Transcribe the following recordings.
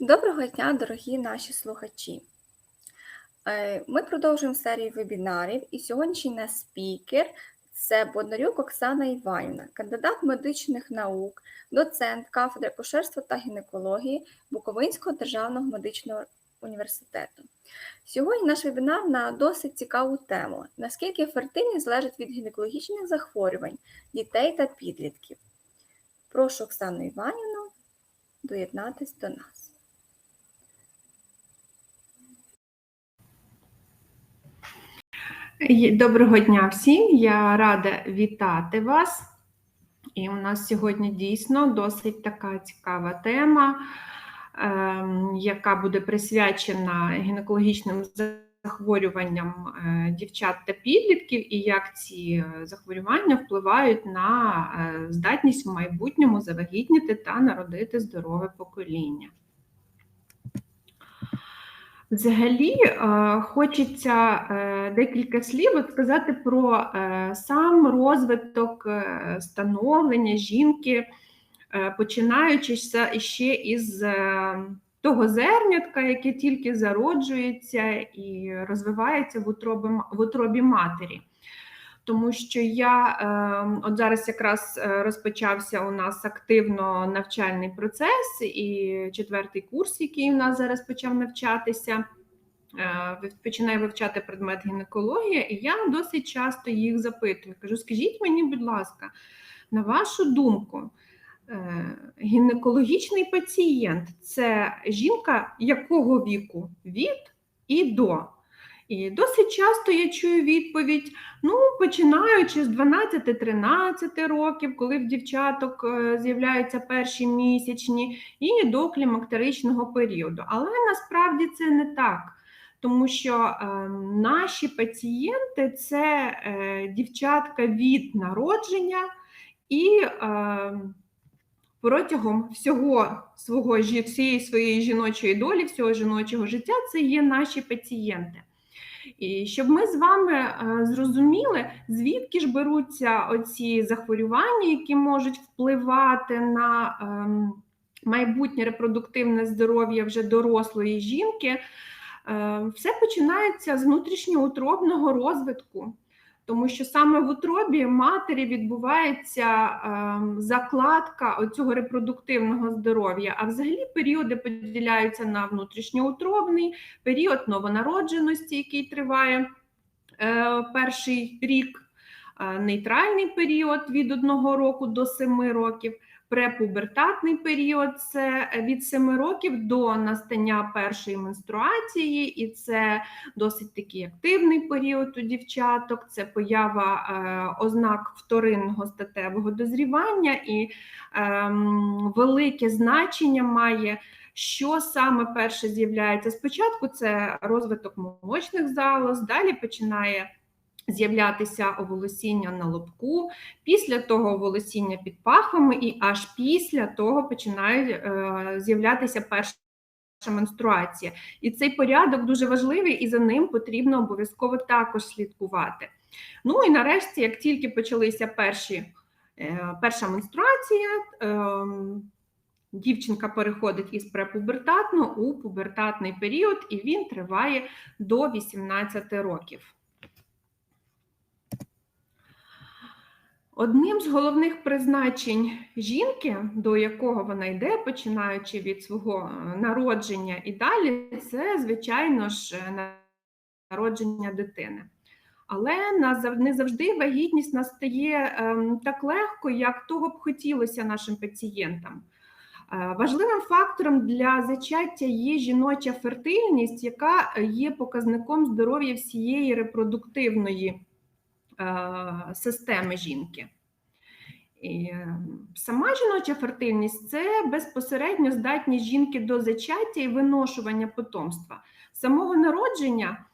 Доброго дня, дорогі наші слухачі! Е, Ми продовжуємо серію вебінарів, і сьогоднішній наш спікер це Боднарюк Оксана Іванівна, кандидат медичних наук, доцент кафедри акушерства та гінекології Буковинського державного медичного університету. Сьогодні наш вебінар на досить цікаву тему: наскільки фертильність залежить від гінекологічних захворювань дітей та підлітків. Прошу Оксану Іванівну доєднатись до нас. Доброго дня всім! Я рада вітати вас. І у нас сьогодні дійсно досить така цікава тема, ем, яка буде присвячена гінекологічним захворюванням е, дівчат та підлітків, і як ці е, захворювання впливають на е, здатність в майбутньому завагітніти та народити здорове покоління. Взагалі, е, хочеться е, декілька слів сказати про е, сам розвиток становлення жінки, починаючи ще- із того зернятка, яке тільки зароджується і розвивається в утробі, в утробі матері. Тому що я е, от зараз якраз е, розпочався у нас активно навчальний процес, і четвертий курс, який у нас зараз почав навчатися, е, починає вивчати предмет гінекологія, і я досить часто їх запитую. Кажу: скажіть мені, будь ласка, на вашу думку, е, гінекологічний пацієнт це жінка якого віку? Від і до. І досить часто я чую відповідь: ну, починаючи з 12-13 років, коли в дівчаток е, з'являються перші місячні, і до клімактеричного періоду. Але насправді це не так. Тому що е, наші пацієнти це е, дівчатка від народження і е, протягом всього свого всієї своєї жіночої долі, всього жіночого життя, це є наші пацієнти. І щоб ми з вами е, зрозуміли, звідки ж беруться оці захворювання, які можуть впливати на ем, майбутнє репродуктивне здоров'я вже дорослої жінки, е, все починається з внутрішньоутробного розвитку. Тому що саме в утробі матері відбувається ем, закладка оцього репродуктивного здоров'я. А взагалі періоди поділяються на внутрішньоутробний, період новонародженості, який триває е, перший рік, е, нейтральний період від 1 року до 7 років, препубертатний період це від 7 років до настання першої менструації, і це досить такий активний період у дівчаток, це поява е, ознак вторинного статевого дозрівання і ем, велике значення має що саме перше з'являється? Спочатку це розвиток молочних залоз, далі починає з'являтися оволосіння на лобку, після того оволосіння під пахвами, і аж після того починає е, з'являтися перша менструація. І цей порядок дуже важливий, і за ним потрібно обов'язково також слідкувати. Ну і нарешті, як тільки почалися перші, е, перша менструація, ем, Дівчинка переходить із препубертатного у пубертатний період, і він триває до 18 років. Одним з головних призначень жінки, до якого вона йде, починаючи від свого е, народження і далі, це, звичайно ж, е, народження дитини. Але не завжди вагітність настає ем, так легко, як того б хотілося нашим пацієнтам. Е, Важливим фактором для зачаття є жіноча фертильність, яка є показником здоров'я всієї репродуктивної системи жінки. І е, сама жіноча фертильність це безпосередньо здатність жінки до зачаття і виношування потомства. Самого народження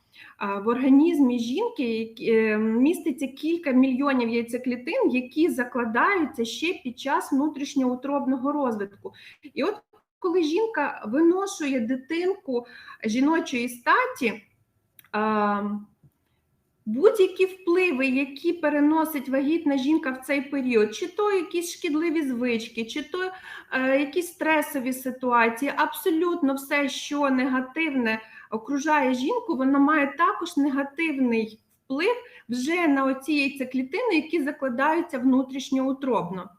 в організмі жінки е, міститься кілька мільйонів яйцеклітин, які закладаються ще під час внутрішньоутробного розвитку. І от коли жінка виношує дитинку жіночої статі, Будь-які впливи, які переносить вагітна жінка в цей період, чи то якісь шкідливі звички, чи то е, якісь стресові ситуації, абсолютно все, що негативне окружає жінку, воно має також негативний вплив вже на оці яйцеклітини, які закладаються внутрішньоутробно.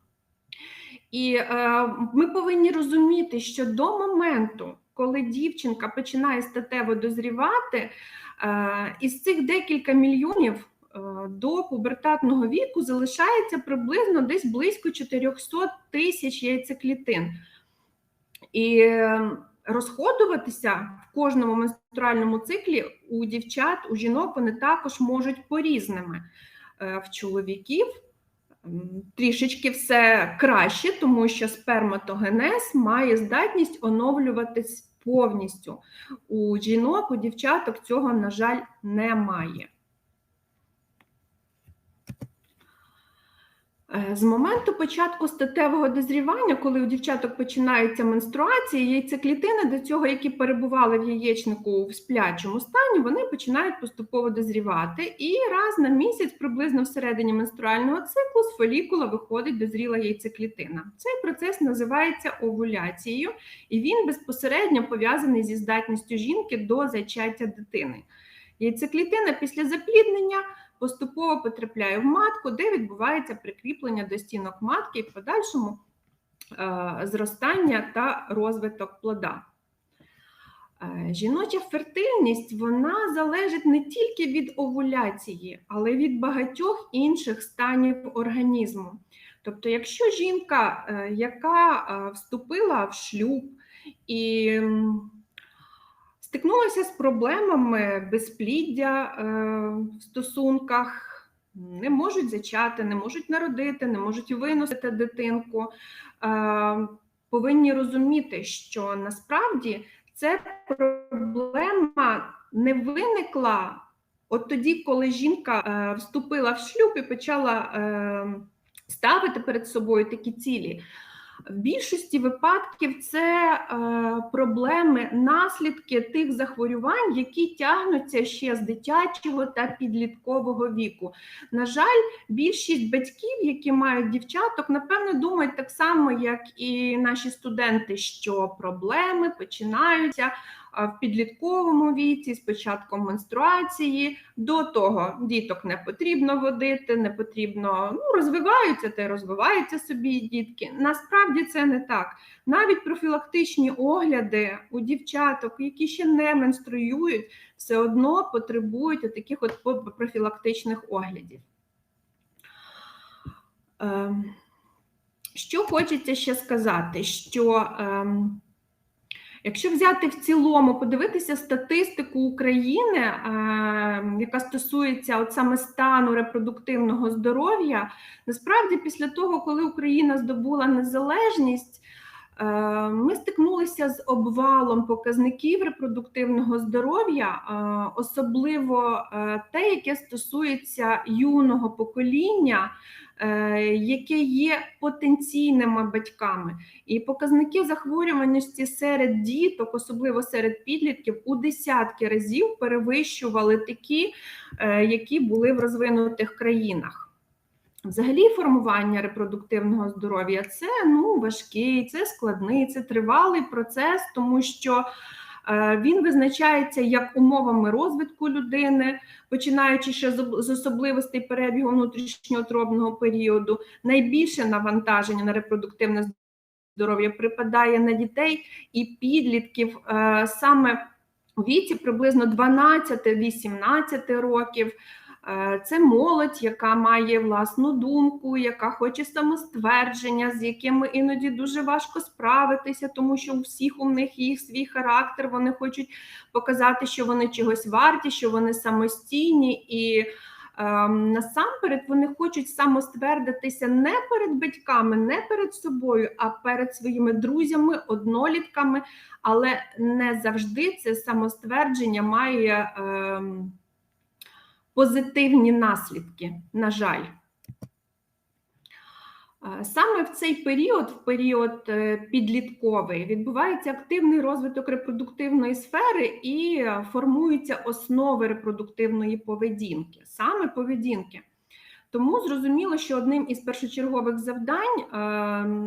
І е, ми повинні розуміти, що до моменту, коли дівчинка починає статево дозрівати, із цих декілька мільйонів е, до пубертатного віку залишається приблизно десь близько 400 тисяч яйцеклітин. І е, розходуватися в кожному менструальному циклі у дівчат, у жінок вони також можуть по-різними. Е, В чоловіків трішечки все краще, тому що сперматогенез має здатність оновлюватись повністю. У жінок, у дівчаток цього, на жаль, немає. З моменту початку статевого дозрівання, коли у дівчаток починаються менструації, яйцеклітини до цього, які перебували в яєчнику в сплячому стані, вони починають поступово дозрівати. І раз на місяць, приблизно всередині менструального циклу, з фолікула виходить дозріла яйцеклітина. Цей процес називається овуляцією, і він безпосередньо пов'язаний зі здатністю жінки до зачаття дитини. Яйцеклітина після запліднення поступово потрапляє в матку, де відбувається прикріплення до стінок матки і в подальшому е, зростання та розвиток плода. Е, Жіноча фертильність вона залежить не тільки від овуляції, але й від багатьох інших станів організму. Тобто, якщо жінка, е, яка вступила в шлюб і стикнулася з проблемами безпліддя е, в стосунках, не можуть зачати, не можуть народити, не можуть виносити дитинку. Е, Повинні розуміти, що насправді ця проблема не виникла от тоді, коли жінка е, вступила в шлюб і почала ставити перед собою такі цілі. В більшості випадків це е, проблеми, наслідки тих захворювань, які тягнуться ще з дитячого та підліткового віку. На жаль, більшість батьків, які мають дівчаток, напевно, думають так само, як і наші студенти, що проблеми починаються в підлітковому віці, з початком менструації. До того діток не потрібно водити, не потрібно ну, розвиваються та й розвиваються собі дітки. Насправді це не так. Навіть профілактичні огляди у дівчаток, які ще не менструюють, все одно потребують таких от профілактичних оглядів. Ем, Що хочеться ще сказати, що ем, якщо взяти в цілому, подивитися статистику України, ем, яка стосується от саме стану репродуктивного здоров'я, насправді після того, коли Україна здобула незалежність, е, ми стикнулися з обвалом показників репродуктивного здоров'я, е, особливо е, те, яке стосується юного покоління, е, яке є потенційними батьками. І показники захворюваності серед діток, особливо серед підлітків, у десятки разів перевищували такі, е, які були в розвинутих країнах. Взагалі, формування репродуктивного здоров'я це ну, важкий, це складний, це тривалий процес, тому що е, він визначається як умовами розвитку людини, починаючи ще з особливостей перебігу внутрішньоутробного періоду. Найбільше навантаження на репродуктивне здоров'я припадає на дітей і підлітків е, саме у віці приблизно 12-18 років. Е, Це молодь, яка має власну думку, яка хоче самоствердження, з якими іноді дуже важко справитися, тому що у всіх у них є свій характер. Вони хочуть показати, що вони чогось варті, що вони самостійні, і ем, насамперед вони хочуть самоствердитися не перед батьками, не перед собою, а перед своїми друзями, однолітками. Але не завжди це самоствердження має. Ем, позитивні наслідки, на жаль. Саме в цей період, в період е, підлітковий, відбувається активний розвиток репродуктивної сфери і е, формуються основи репродуктивної поведінки, саме поведінки. Тому зрозуміло, що одним із першочергових завдань е,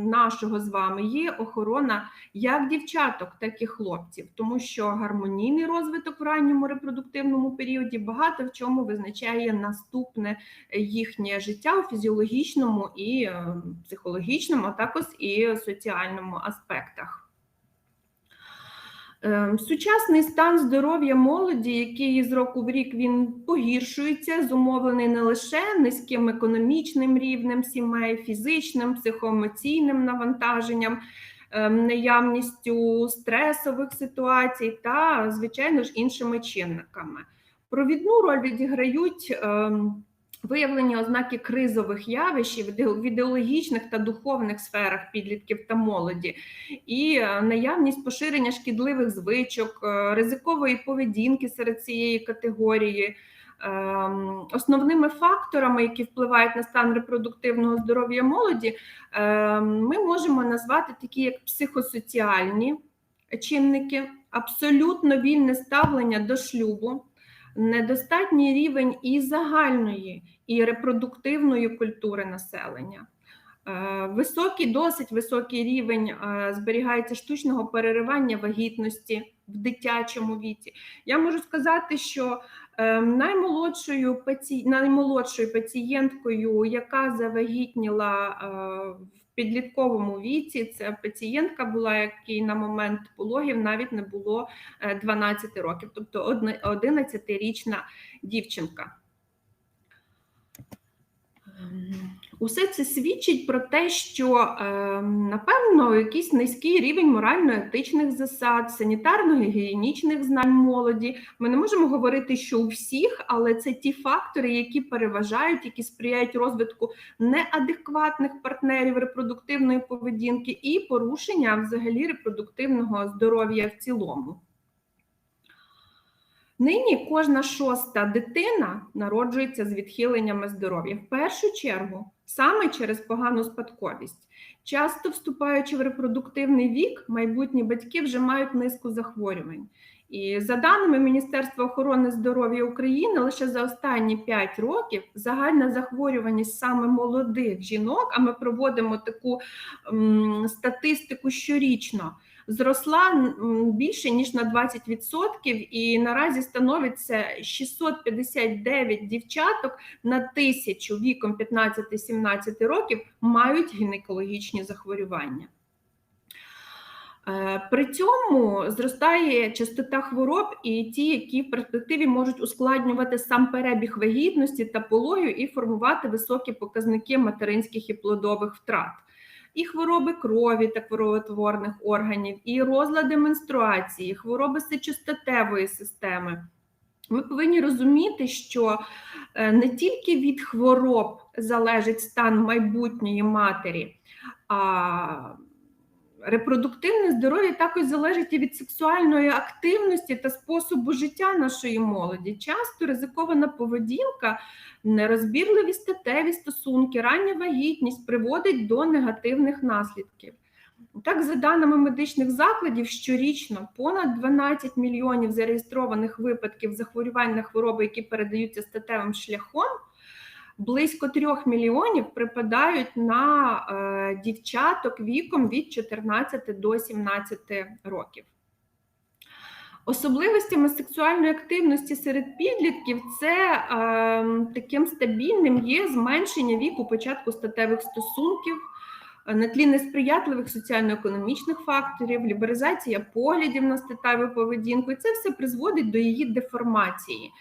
нашого з вами є охорона як дівчаток, так і хлопців, тому що гармонійний розвиток в ранньому репродуктивному періоді багато в чому визначає наступне їхнє життя у фізіологічному і е, психологічному, а також і соціальному аспектах. Е, Сучасний стан здоров'я молоді, який з року в рік він погіршується, зумовлений не лише низьким економічним рівнем сімей, фізичним, психоемоційним навантаженням, е, наявністю стресових ситуацій та, звичайно ж, іншими чинниками. Провідну роль відіграють виявлені ознаки кризових явищ в ідеологічних та духовних сферах підлітків та молоді, і е, наявність поширення шкідливих звичок, е, ризикової поведінки серед цієї категорії. Ем, Основними факторами, які впливають на стан репродуктивного здоров'я молоді, ем, ми можемо назвати такі як психосоціальні чинники, абсолютно вільне ставлення до шлюбу, недостатній рівень і загальної, і репродуктивної культури населення. Е, Високий, досить високий рівень е, зберігається штучного переривання вагітності в дитячому віці. Я можу сказати, що е, наймолодшою, наймолодшою пацієнткою, яка завагітніла підлітковому віці, це пацієнтка була, якій на момент пологів навіть не було е, 12 років, тобто одне- 11-річна дівчинка. Усе це свідчить про те, що ем, напевно якийсь низький рівень морально-етичних засад, санітарно-гігієнічних знань молоді. Ми не можемо говорити, що у всіх, але це ті фактори, які переважають, які сприяють розвитку неадекватних партнерів репродуктивної поведінки і порушення взагалі репродуктивного здоров'я в цілому. Нині кожна шоста дитина народжується з відхиленнями здоров'я. В першу чергу саме через погану спадковість. Часто вступаючи в репродуктивний вік, майбутні батьки вже мають низку захворювань. І за даними Міністерства охорони здоров'я України, лише за останні 5 років загальна захворюваність саме молодих жінок, а ми проводимо таку м, статистику щорічно, зросла більше ніж на 20% і наразі становиться 659 дівчаток на тисячу віком 15-17 років мають гінекологічні захворювання. Е, При цьому зростає частота хвороб і ті, які в перспективі можуть ускладнювати сам перебіг вагітності та пологів і формувати високі показники материнських і плодових втрат. І хвороби крові та кровотворних органів, і розлади менструації, хвороби сечостатевої системи. Ми повинні розуміти, що е, не тільки від хвороб залежить стан майбутньої матері, а репродуктивне здоров'я також залежить від сексуальної активності та способу життя нашої молоді. Часто ризикована поведінка, нерозбірливі статеві стосунки, рання вагітність приводить до негативних наслідків. Так, за даними медичних закладів, щорічно понад 12 мільйонів зареєстрованих випадків захворювань на хвороби, які передаються статевим шляхом, близько 3 мільйонів припадають на е, дівчаток віком від 14 до 17 років. Особливостями сексуальної активності серед підлітків це е, таким стабільним є зменшення віку початку статевих стосунків, е, на тлі несприятливих соціально-економічних факторів, лібералізація поглядів на статеву поведінку, і це все призводить до її деформації.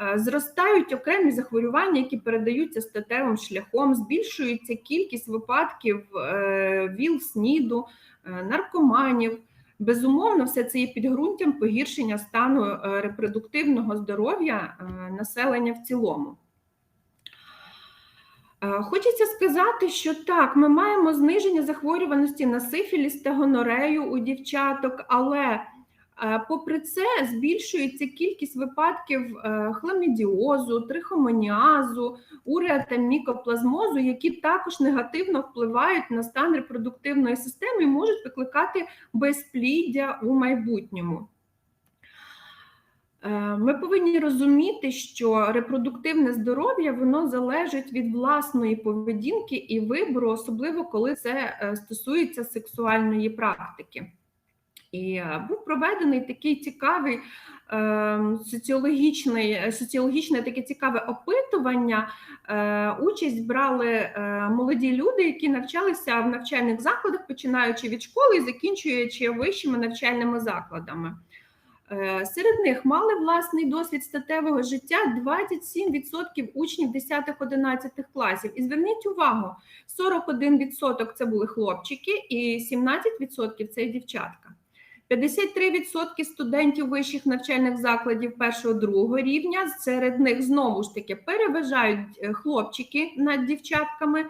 Е, Зростають окремі захворювання, які передаються статевим шляхом, збільшується кількість випадків е, ВІЛ, СНІДу, е, наркоманів. Безумовно, все це є підґрунтям погіршення стану репродуктивного здоров'я населення в цілому. Хочеться сказати, що так, ми маємо зниження захворюваності на сифіліс та гонорею у дівчаток, але Попри це, збільшується кількість випадків е, хламідіозу, трихомоніазу, уреа та мікоплазмозу, які також негативно впливають на стан репродуктивної системи і можуть викликати безпліддя у майбутньому. Е, Ми повинні розуміти, що репродуктивне здоров'я воно залежить від власної поведінки і вибору, особливо коли це е, стосується сексуальної практики. І е, був проведений такий цікавий е, соціологічний, соціологічне таке цікаве опитування. Е, Участь брали е, молоді люди, які навчалися в навчальних закладах, починаючи від школи і закінчуючи вищими навчальними закладами. Серед них мали власний досвід статевого життя 27% учнів 10-11 класів. І зверніть увагу, 41% це були хлопчики, і 17% це дівчатка. 53% студентів вищих навчальних закладів першого-другого рівня. Серед них знову ж таки переважають е, хлопчики над дівчатками.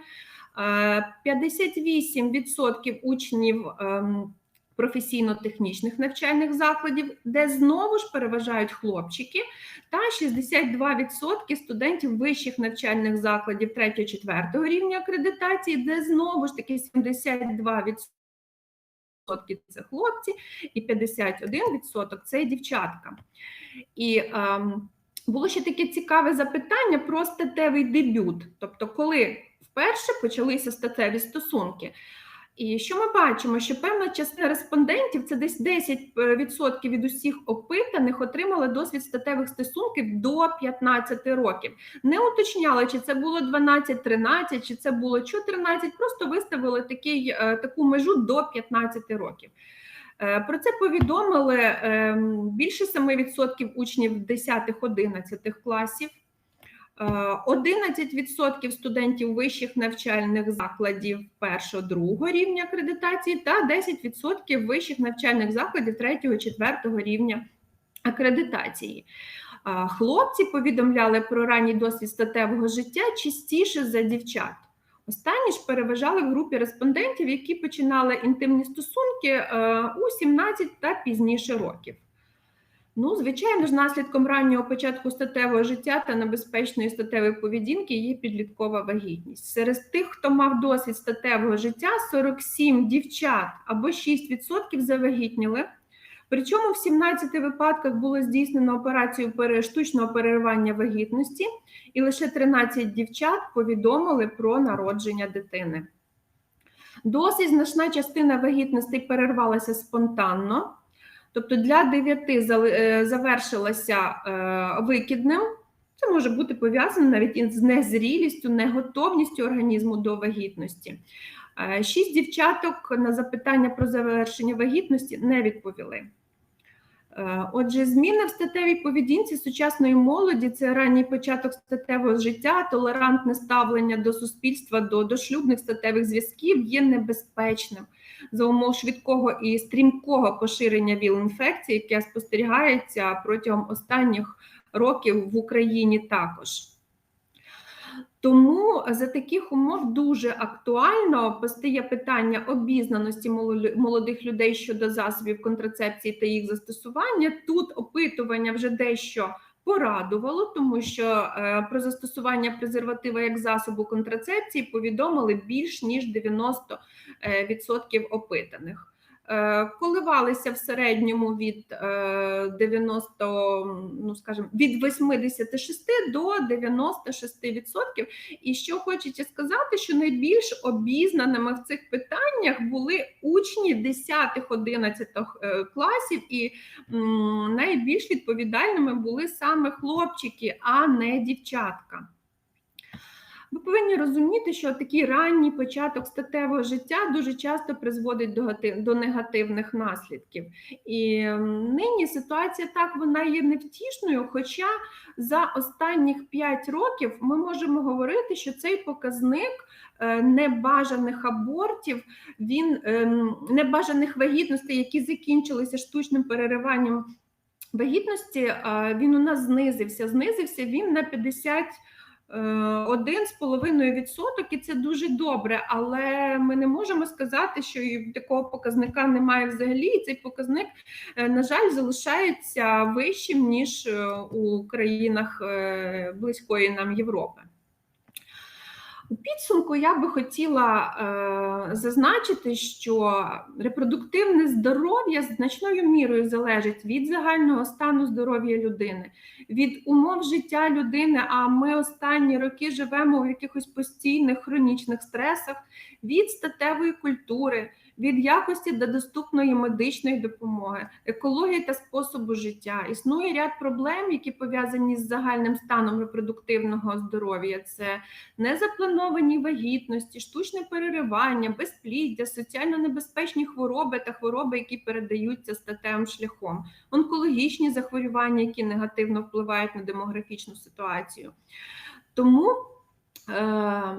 Е, 58% учнів ем, професійно-технічних навчальних закладів, де знову ж переважають хлопчики, та 62% студентів вищих навчальних закладів 3-4 рівня акредитації, де знову ж таки 72% це хлопці, і 51% це дівчатка. І ем, було ще таке цікаве запитання про статевий дебют, тобто, коли вперше почалися статеві стосунки. І що ми бачимо, що певна частина респондентів, це десь 10% від усіх опитаних, отримали досвід статевих стосунків до 15 років. Не уточняли, чи це було 12-13, чи це було 14, просто виставили такий, е, таку межу до 15 років. Е, Про це повідомили е, більше 7% учнів 10-11 класів. Е, 11% студентів вищих навчальних закладів першого-другого рівня акредитації та 10% вищих навчальних закладів 3-4 рівня акредитації. Хлопці повідомляли про ранній досвід статевого життя частіше за дівчат. Останні ж переважали в групі респондентів, які починали інтимні стосунки е, у 17 та пізніше років. Ну, звичайно ж, наслідком раннього початку статевого життя та небезпечної статевої поведінки є підліткова вагітність. Серед тих, хто мав досвід статевого життя, 47 дівчат або 6% завагітніли. Причому в 17 випадках було здійснено операцію штучного переривання вагітності, і лише 13 дівчат повідомили про народження дитини. Досить значна частина вагітностей перервалася спонтанно. Тобто для 9 зали- е, завершилася е, викидним. Це може бути пов'язано навіть із незрілістю, неготовністю організму до вагітності. Е, Шість дівчаток на запитання про завершення вагітності не відповіли. Отже, зміни в статевій поведінці сучасної молоді це ранній початок статевого життя, толерантне ставлення до суспільства, до дошлюбних статевих зв'язків є небезпечним за умов швидкого і стрімкого поширення ВІЛ-інфекції, яке спостерігається протягом останніх років в Україні також. Тому за таких умов дуже актуально постає питання обізнаності молодих людей щодо засобів контрацепції та їх застосування. Тут опитування вже дещо порадувало, тому що е, про застосування презерватива як засобу контрацепції повідомили більш ніж 90% е, опитаних. Е, Коливалися в середньому від е, 90, ну скажімо, від 86 до 96 відсотків. І що хочеться сказати, що найбільш обізнаними в цих питаннях були учні 10-11 е, класів, і найбільш відповідальними були саме хлопчики, а не дівчатка. Ви повинні розуміти, що такий ранній початок статевого життя дуже часто призводить до, до негативних наслідків. І нині ситуація так вона є невтішною. Хоча за останніх 5 років ми можемо говорити, що цей показник е, небажаних абортів, він ем, небажаних вагітностей, які закінчилися штучним перериванням вагітності, він у нас знизився. Знизився він на 50 е, один з половиною відсоток, і це дуже добре. Але ми не можемо сказати, що такого показника немає взагалі. І цей показник, е, на жаль, залишається вищим ніж е, у країнах е, близької нам Європи. У підсумку я би хотіла е, зазначити, що репродуктивне здоров'я значною мірою залежить від загального стану здоров'я людини, від умов життя людини. А ми останні роки живемо в якихось постійних хронічних стресах, від статевої культури, від якості до доступної медичної допомоги, екології та способу життя. Існує ряд проблем, які пов'язані з загальним станом репродуктивного здоров'я. Це незаплановані вагітності, штучне переривання, безпліддя, соціально небезпечні хвороби та хвороби, які передаються статевим шляхом, онкологічні захворювання, які негативно впливають на демографічну ситуацію. Тому е,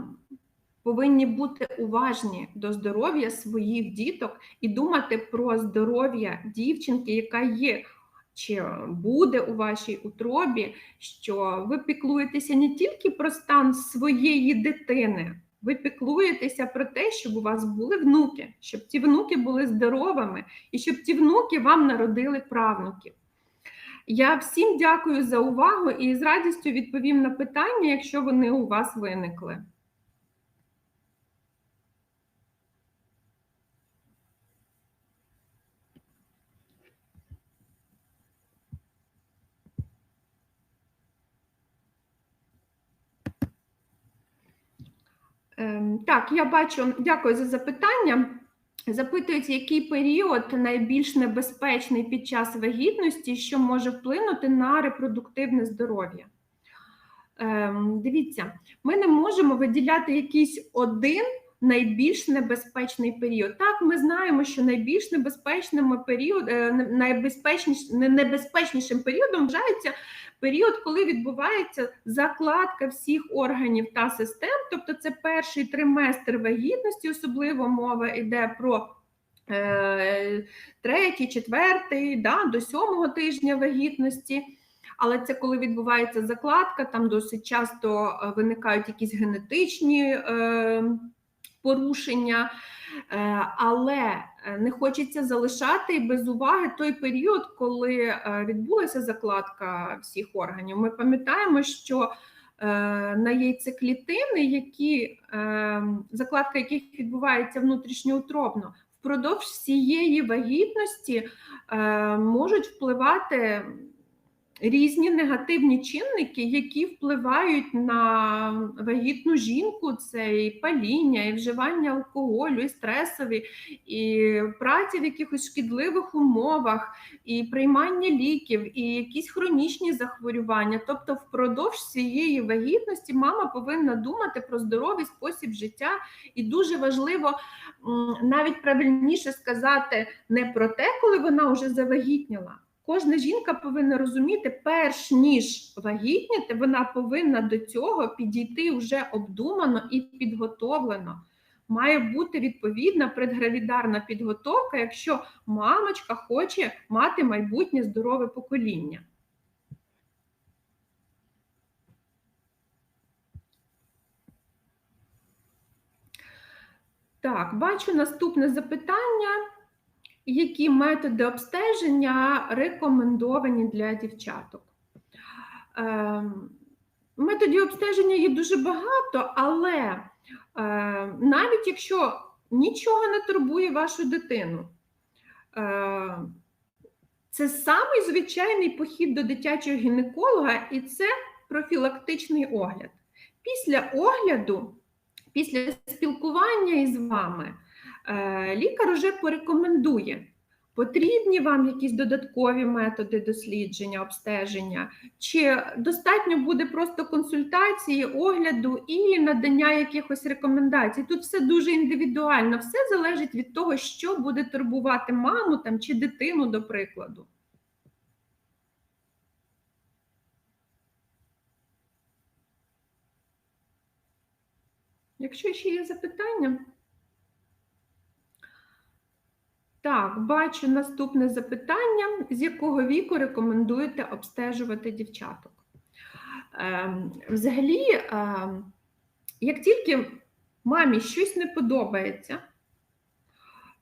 повинні бути уважні до здоров'я своїх діток і думати про здоров'я дівчинки, яка є. Чи буде у вашій утробі, що ви піклуєтеся не тільки про стан своєї дитини, ви піклуєтеся про те, щоб у вас були внуки, щоб ті внуки були здоровими і щоб ті внуки вам народили правнуків. Я всім дякую за увагу і з радістю відповім на питання, якщо вони у вас виникли. Так, я бачу, дякую за запитання. Запитують, який період найбільш небезпечний під час вагітності, що може вплинути на репродуктивне здоров'я. Ем, Дивіться, ми не можемо виділяти якийсь один найбільш небезпечний період. Так, ми знаємо, що найбільш небезпечним період, е, найбезпечніш, небезпечнішим періодом вважається період, коли відбувається закладка всіх органів та систем, тобто це перший триместр вагітності, особливо мова йде про е, третій, четвертий, да, до сьомого тижня вагітності. Але це коли відбувається закладка, там досить часто е, виникають якісь генетичні е, порушення. Е, Але е, не хочеться залишати без уваги той період, коли е, відбулася закладка всіх органів. Ми пам'ятаємо, що на яйцеклітини, які, закладка яких відбувається внутрішньоутробно, впродовж всієї вагітності можуть впливати різні негативні чинники, які впливають на вагітну жінку: це і паління, і вживання алкоголю, і стресові, і праця в якихось шкідливих умовах, і приймання ліків, і якісь хронічні захворювання. Тобто, впродовж всієї вагітності мама повинна думати про здоровий спосіб життя, і дуже важливо навіть правильніше сказати не про те, коли вона вже завагітніла. Кожна жінка повинна розуміти, перш ніж вагітніти, вона повинна до цього підійти вже обдумано і підготовлено. Має бути відповідна предгравідарна підготовка, якщо мамочка хоче мати майбутнє здорове покоління. Так, бачу наступне запитання. Які методи обстеження рекомендовані для дівчаток? Ем, Методів обстеження є дуже багато, але е, навіть якщо нічого не турбує вашу дитину, е, це самий звичайний похід до дитячого гінеколога, і це профілактичний огляд. Після огляду, після спілкування із вами, лікар вже порекомендує, потрібні вам якісь додаткові методи дослідження, обстеження, чи достатньо буде просто консультації, огляду і надання якихось рекомендацій. Тут все дуже індивідуально, все залежить від того, що буде турбувати маму там, чи дитину, до прикладу. Якщо ще є запитання. Так, бачу наступне запитання: з якого віку рекомендуєте обстежувати дівчаток? Ем, Взагалі, ем, як тільки мамі щось не подобається,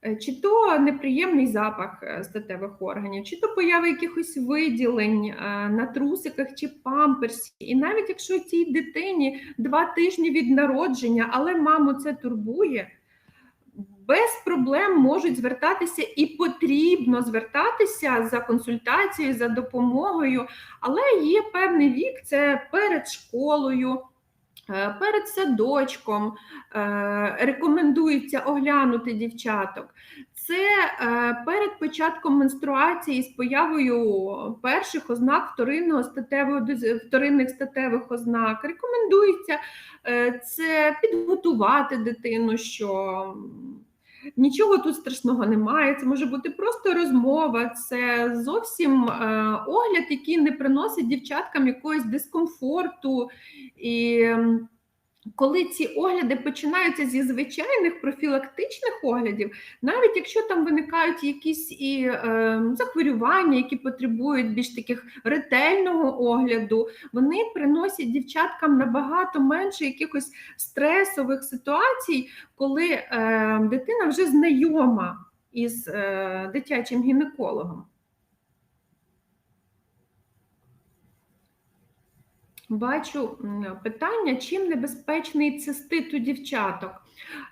е, чи то неприємний запах е, статевих органів, чи то поява якихось виділень е, на трусиках чи памперсі. І навіть якщо цій дитині два тижні від народження, але маму це турбує, без проблем можуть звертатися і потрібно звертатися за консультацією, за допомогою, але є певний вік, це перед школою. е, Перед садочком е, рекомендується оглянути дівчаток. Це е, перед початком менструації з появою перших ознак вторинного статевого вторинних статевих ознак. Рекомендується це підготувати дитину, що нічого тут страшного немає. Це може бути просто розмова, це зовсім е, огляд, який не приносить дівчаткам якогось дискомфорту. І коли ці огляди починаються зі звичайних профілактичних оглядів, навіть якщо там виникають якісь і е, захворювання, які потребують більш таких ретельного огляду, вони приносять дівчаткам набагато менше якихось стресових ситуацій, коли е, дитина вже знайома із е, дитячим гінекологом. Бачу питання, чим небезпечний цистит у дівчаток.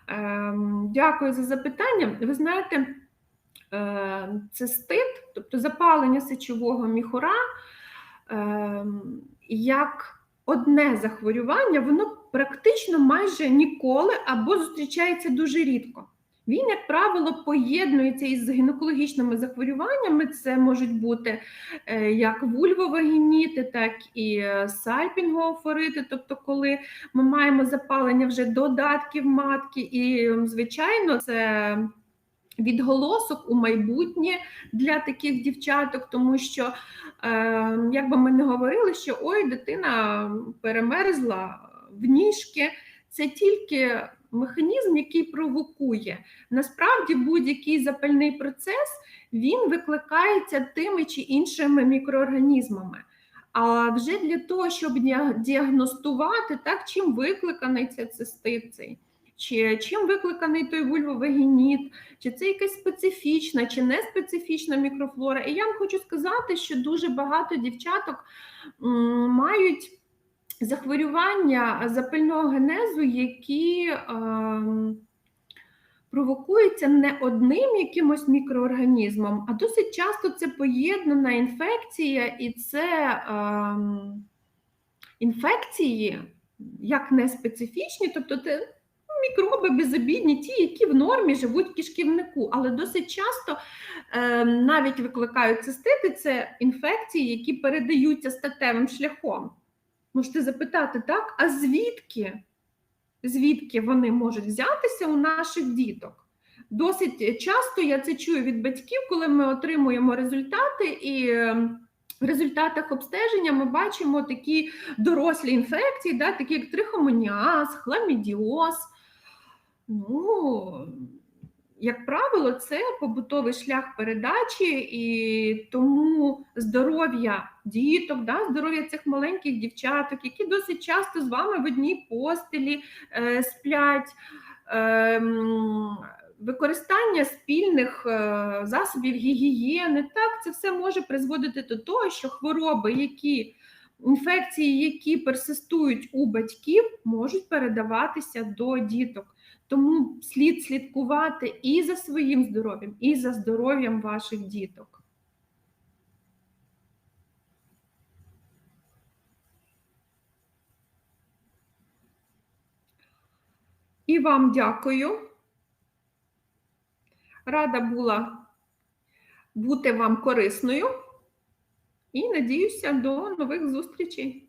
Ем, Дякую за запитання. Ви знаєте, е, цистит, тобто запалення сечового міхура, ем, як одне захворювання, воно практично майже ніколи або зустрічається дуже рідко. Він, як правило, поєднується із гінекологічними захворюваннями. Це можуть бути е, як вульвовагініти, так і е, сальпінгоофорити, тобто, коли ми маємо запалення вже додатків матки, і, звичайно, це відголосок у майбутнє для таких дівчаток, тому що, е, як би ми не говорили, що ой, дитина перемерзла в ніжки, це тільки механізм, який провокує. Насправді будь-який запальний процес він викликається тими чи іншими мікроорганізмами. А вже для того, щоб діагностувати, так, чим викликаний цей цистит, цей, чи чим викликаний той вульвовагініт, чи це якась специфічна, чи не специфічна мікрофлора. І я вам хочу сказати, що дуже багато дівчаток м, мають захворювання запального генезу, які ем, провокуються не одним якимось мікроорганізмом, а досить часто це поєднана інфекція, і це ем, інфекції як не специфічні, тобто це мікроби безобідні, ті, які в нормі живуть в кишківнику, але досить часто е, навіть викликають цистити, це інфекції, які передаються статевим шляхом. Можете запитати, так, а звідки? Звідки вони можуть взятися у наших діток? Досить часто я це чую від батьків, коли ми отримуємо результати, і е, в результатах обстеження ми бачимо такі дорослі інфекції, да, такі як трихомоніаз, хламідіоз. Ну, як правило, це побутовий шлях передачі, і тому здоров'я діток, да, здоров'я цих маленьких дівчаток, які досить часто з вами в одній постелі е, сплять. Е, Використання спільних е, засобів гігієни, так, це все може призводити до того, що хвороби, які інфекції, які персистують у батьків, можуть передаватися до діток. Тому слід слідкувати і за своїм здоров'ям, і за здоров'ям ваших діток. І вам дякую. Рада була бути вам корисною і надіюся до нових зустрічей.